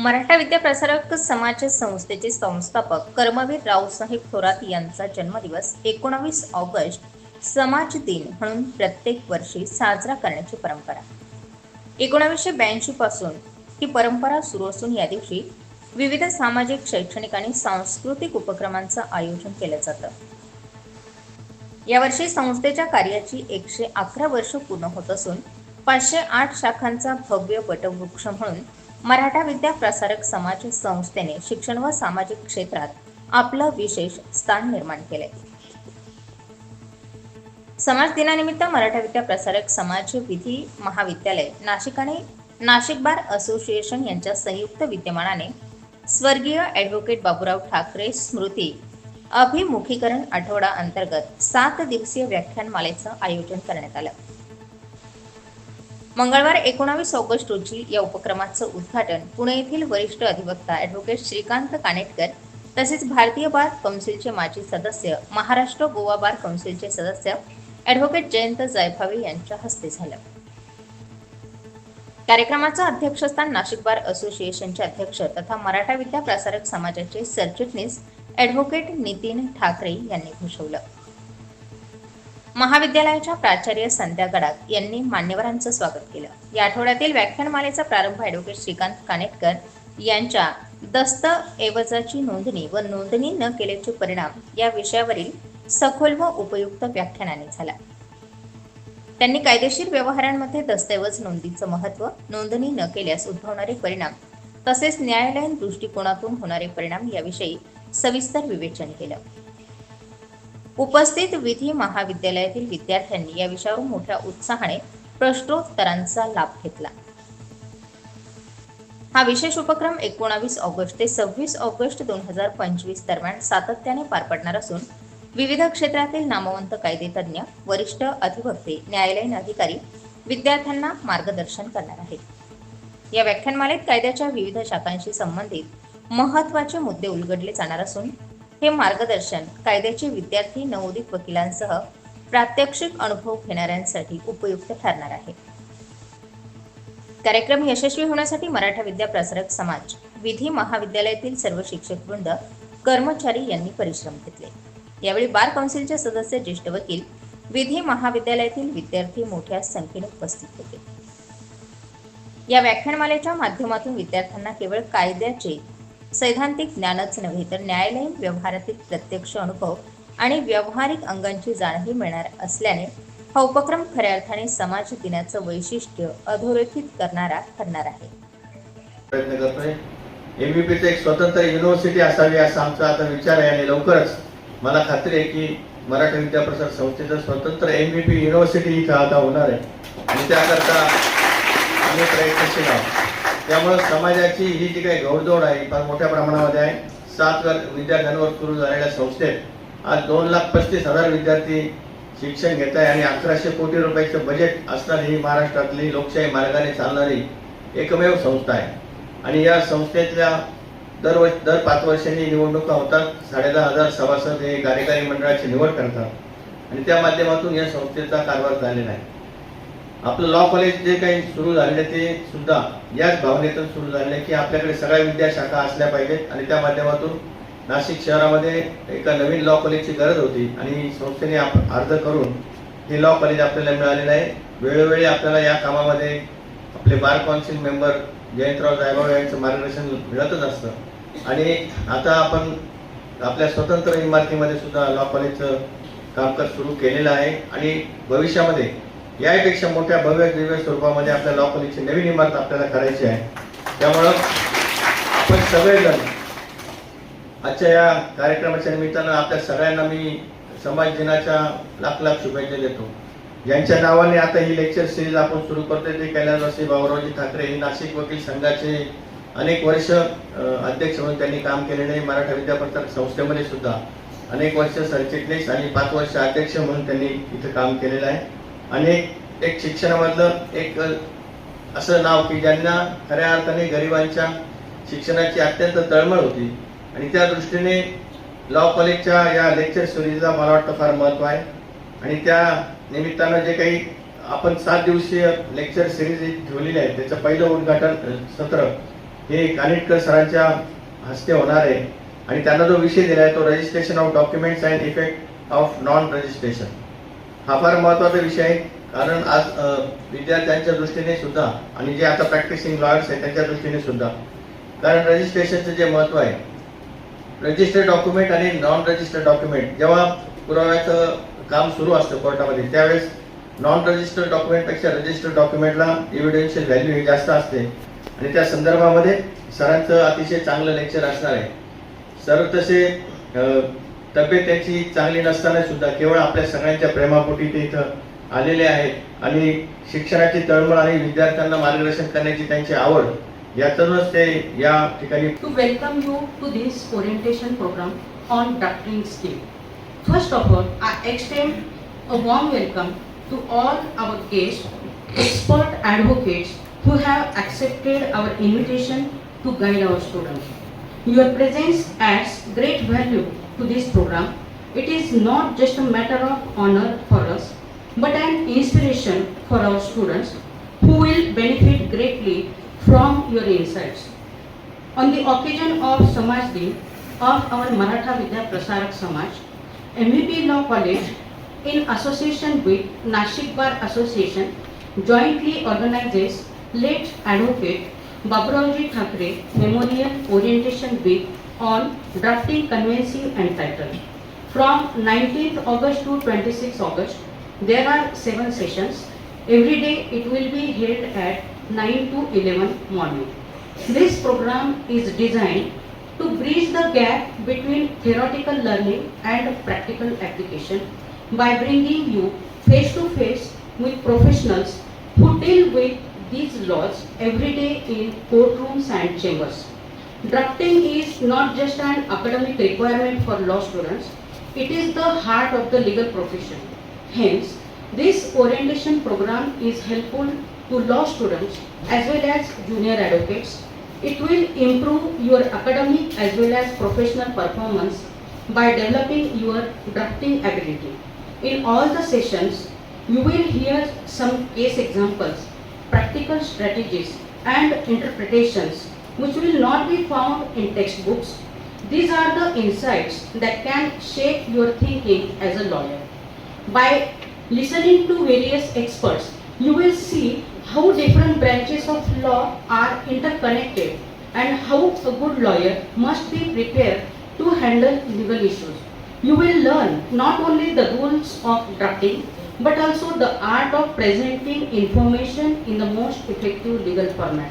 मराठा विद्याप्रसारक समाज संस्थेचे संस्थापक कर्मवीर रावसाहेब थोरात यांचा जन्मदिवस एकोणावीस ऑगस्ट समाज दिन म्हणून प्रत्येक वर्षी साजरा करण्याची परंपरा. एकोणावीसशे ब्याऐंशी पासून ही परंपरा सुरू असून या दिवशी विविध सामाजिक शैक्षणिक आणि सांस्कृतिक उपक्रमांचं आयोजन केलं जातं. यावर्षी संस्थेच्या कार्याची एकशे अकरा वर्ष पूर्ण होत असून पाचशे आठ शाखांचा भव्य वटवृक्ष म्हणून मराठा विद्या प्रसारक समाज संस्थेने शिक्षण व सामाजिक क्षेत्रात आपलं विशेष स्थान निर्माण केले समाज दिनानिमित्त मराठा विद्या प्रसारक समाज विधी महाविद्यालय नाशिक आणि नाशिक बार असोसिएशन यांच्या संयुक्त विद्यमानाने स्वर्गीय ॲडव्होकेट बाबूराव ठाकरे स्मृती अभिमुखीकरण आठवडा अंतर्गत सात दिवसीय व्याख्यानमालेचं आयोजन करण्यात आलं. मंगळवार एकोणावीस ऑगस्ट रोजी या उपक्रमाचं उद्घाटन पुणे येथील वरिष्ठ अधिवक्ता ॲडव्होकेट श्रीकांत कानेटकर तसेच भारतीय बार कौन्सिलचे माजी सदस्य महाराष्ट्र गोवा बार कौन्सिलचे सदस्य ॲडव्होकेट जयंत जायफावे यांच्या हस्ते झालं. कार्यक्रमाचं अध्यक्षस्थान नाशिक बार असोसिएशनचे अध्यक्ष तथा मराठा विद्या प्रसारक समाजाचे सरचिटणीस ॲडव्होकेट नितीन ठाकरे यांनी भूषवलं. महाविद्यालयाच्या प्राचार्य संध्या गडाख यांनी मान्यवरांचं स्वागत केलं. या आठवड्यातील व्याख्यानमालेचा प्रारंभ ॲडव्होकेट श्रीकांत कानेटकर यांच्या दस्तऐवजाची नोंदणी व नोंदणी न केल्याचे परिणाम या विषयावरील सखोल व उपयुक्त व्याख्यानाने झाला. त्यांनी कायदेशीर व्यवहारांमध्ये दस्तऐवज नोंदीचं महत्त्व नोंदणी न केल्यास उद्भवणारे परिणाम तसेच न्यायालयीन दृष्टिकोनातून होणारे परिणाम याविषयी सविस्तर विवेचन केलं. उपस्थित विधी महाविद्यालयातील विद्यार्थ्यांनी या विषयावर मोठ्या उत्साहाने प्रश्नोत्तरांचा लाभ घेतला. हा विशेष उपक्रम एकोणावीस ऑगस्ट ते सव्वीस ऑगस्ट दोन हजार पंचवीस दरम्यान सातत्याने पार पडणार असून विविध क्षेत्रातील नामवंत कायदेतज्ञ वरिष्ठ अधिवक्ते न्यायालयीन अधिकारी विद्यार्थ्यांना मार्गदर्शन करणार आहेत. या व्याख्यानमालेत कायद्याच्या विविध शाखांशी संबंधित महत्त्वाचे मुद्दे उलगडले जाणार असून हे मार्गदर्शन कायद्याचे विद्यार्थी नवोदित वकिलांसह प्रात्यक्षिक अनुभव घेणाऱ्यांसाठी उपयुक्त ठरणार आहे. कार्यक्रम यशस्वी होण्यासाठी मराठा विद्या प्रसारक समाज विधी महाविद्यालयातील सर्व शिक्षक वृंद कर्मचारी यांनी परिश्रम घेतले. यावेळी बार कौन्सिलचे सदस्य ज्येष्ठ वकील विधी महाविद्यालयातील विद्यार्थी मोठ्या संख्येने उपस्थित होते. या व्याख्यानमालेच्या माध्यमातून विद्यार्थ्यांना केवळ कायद्याचे सैद्धांतिक ज्ञानच नव्हे तर न्यायालयीन व्यवहारातील प्रत्यक्ष अनुभव आणि व्यावहारिक अंगांची जाणही मिळणार असल्याने हा उपक्रम खऱ्या अर्थाने समाज दिनाचं वैशिष्ट्य अधोरेखित करणारा ठरणार आहे. प्रयत्न करतोय एमबीपीचं एक स्वतंत्र युनिव्हर्सिटी असावी असा आमचा आता विचार आहे आणि लवकरच मला खात्री आहे की मराठी विद्याप्रसार संस्थेचं स्वतंत्र एमबीपी युनिव्हर्सिटी इथं आता होणार आहे. आणि त्याकरता आम्ही प्रयत्नशील आहोत. त्यामुळं समाजाची ही जी काही घोडदौड आहे ही फार मोठ्या प्रमाणामध्ये आहे. सात विद्यार्थ्यांवर सुरू झालेल्या संस्थेत आज दोन लाख पस्तीस हजार विद्यार्थी शिक्षण घेत आहे आणि अकराशे कोटी रुपयाचं बजेट असणारी ही महाराष्ट्रातली लोकशाही मार्गाने चालणारी एकमेव संस्था आहे. आणि या संस्थेतल्या दरवर्ष दर पाच वर्षांनी निवडणुका होतात. साडेदहा हजार सभासद हे कार्यकारी मंडळाची निवड करतात. आणि त्या माध्यमातून या संस्थेचा कारभार झालेला आहे. आपलं लॉ कॉलेज जे काही सुरू झालेलं ते सुद्धा याच भावनेतून सुरू झालेलं आहे की आपल्याकडे सगळ्या विद्याशाखा असल्या पाहिजेत आणि त्या माध्यमातून नाशिक शहरामध्ये एका नवीन लॉ कॉलेजची गरज होती आणि संस्थेने आप- अर्ज करून हे लॉ कॉलेज आपल्याला मिळालेलं आहे. वेळोवेळी आपल्याला या कामामध्ये आपले bar council member Jayantrao Jaybhav यांचं मार्गदर्शन मिळतच असतं. आणि आता आपण आपल्या स्वतंत्र इमारतीमध्ये सुद्धा लॉ कॉलेजचं कामकाज सुरू केलेलं आहे. आणि भविष्यामध्ये यापेक्षा मोठ्या भव्य दिव्य स्वरूपामध्ये आपल्या लॉ कॉलेजची नवीन इमारत आपल्याला करायची आहे. त्यामुळं आपण सगळेजण आजच्या या कार्यक्रमाच्या निमित्तानं आपल्या सगळ्यांना मी समाज दिनाच्या लाख लाख शुभेच्छा देतो. ज्यांच्या नावाने आता ही लेक्चर सिरीज आपण सुरू करतोय ते कैलासवासी भाऊरावजी ठाकरे हे नाशिक वकील संघाचे अनेक वर्ष अध्यक्ष म्हणून त्यांनी काम केलेले आहे. मराठा विद्यापीठ संस्थेमध्ये सुद्धा अनेक वर्ष सरचिटणीस आणि पाच वर्ष अध्यक्ष म्हणून त्यांनी इथं काम केलेलं आहे. अनेक एक- शिक्षणामधलं एक असं नाव की ज्यांना खऱ्या अर्थाने गरिबांच्या शिक्षणाची अत्यंत तळमळ होती. आणि त्या दृष्टीने लॉ कॉलेजच्या या लेक्चर सिरीजला मला वाटतं फार महत्त्व आहे. आणि त्या निमित्तानं जे काही आपण सात दिवसीय लेक्चर सिरीज ठेवलेली आहे त्याचं पहिलं उद्घाटन सत्र हे कानिटकर सरांच्या हस्ते होणार आहे. आणि त्यांना जो विषय दिला आहे तो registration of documents and effect of non registration हा फार महत्त्वाचा विषय आहे. कारण आज विद्यार्थ्यांच्या दृष्टीने सुद्धा आणि जे आता प्रॅक्टिसिंग लॉयर्स आहेत त्यांच्या दृष्टीने सुद्धा. कारण रजिस्ट्रेशनचं जे महत्त्व आहे रजिस्टर्ड डॉक्युमेंट आणि नॉन रजिस्टर्ड डॉक्युमेंट जेव्हा पुराव्याचं काम सुरू असतं कोर्टामध्ये त्यावेळेस नॉन रजिस्टर्ड डॉक्युमेंटपेक्षा रजिस्टर्ड डॉक्युमेंटला एव्हिडेन्शियल व्हॅल्यू ही जास्त असते. आणि त्या संदर्भामध्ये सरांचं अतिशय चांगलं लेक्चर असणार आहे. सर तसे तब्येत त्यांची चांगली नसताना सुद्धा केवळ आपल्या सगळ्यांच्या प्रेमापोटी ते इथं आलेले आहेत. आणि शिक्षणाची तळमळ आणि विद्यार्थ्यांना मार्गदर्शन करण्याची त्यांची आवड यातूनच ते या ठिकाणी to welcome you to this orientation programme on doctoring skill first of all I extend a warm welcome to all our guest expert advocates who have accepted our invitation to guide our student your presence it's great value to this program. It is not just a matter of honor for us, but an inspiration for our students who will benefit greatly from your insights. On the occasion of Samaj Din of our Maratha Vidya Prasarak Samaj, MVP Law College in association with Nashik Bar Association jointly organizes late advocate Baburauji Thakre Memorial Orientation Week on drafting conveyancing and title. From 19th August to 26th August, there are seven sessions. Every day it will be held at 9 to 11 morning. This program is designed to bridge the gap between theoretical learning and practical application by bringing you face to face with professionals who deal with these laws every day in courtrooms and chambers. Drafting is not just an academic requirement for law students, it is the heart of the legal profession. Hence, this orientation program is helpful to law students as well as junior advocates. It will improve your academic as well as professional performance by developing your drafting ability. In all the sessions, you will hear some case examples, practical strategies, and interpretations which will not be found in textbooks. These are the insights that can shape your thinking as a lawyer. By listening to various experts, you will see how different branches of law are interconnected and how a good lawyer must be prepared to handle legal issues. You will learn not only the rules of drafting but also the art of presenting information in the most effective legal format.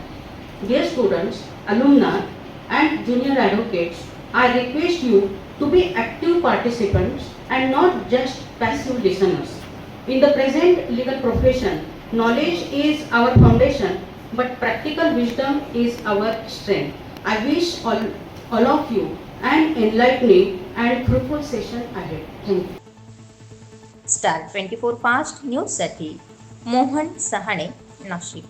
Dear students, alumni, and junior advocates, I request you to be active participants and not just passive listeners. In the present legal profession, knowledge is our foundation, but practical wisdom is our strength. I wish all, all of you an enlightening and fruitful session ahead. Thank you. Star twenty four fast न्यूजसाठी मोहन सहाणे नाशिक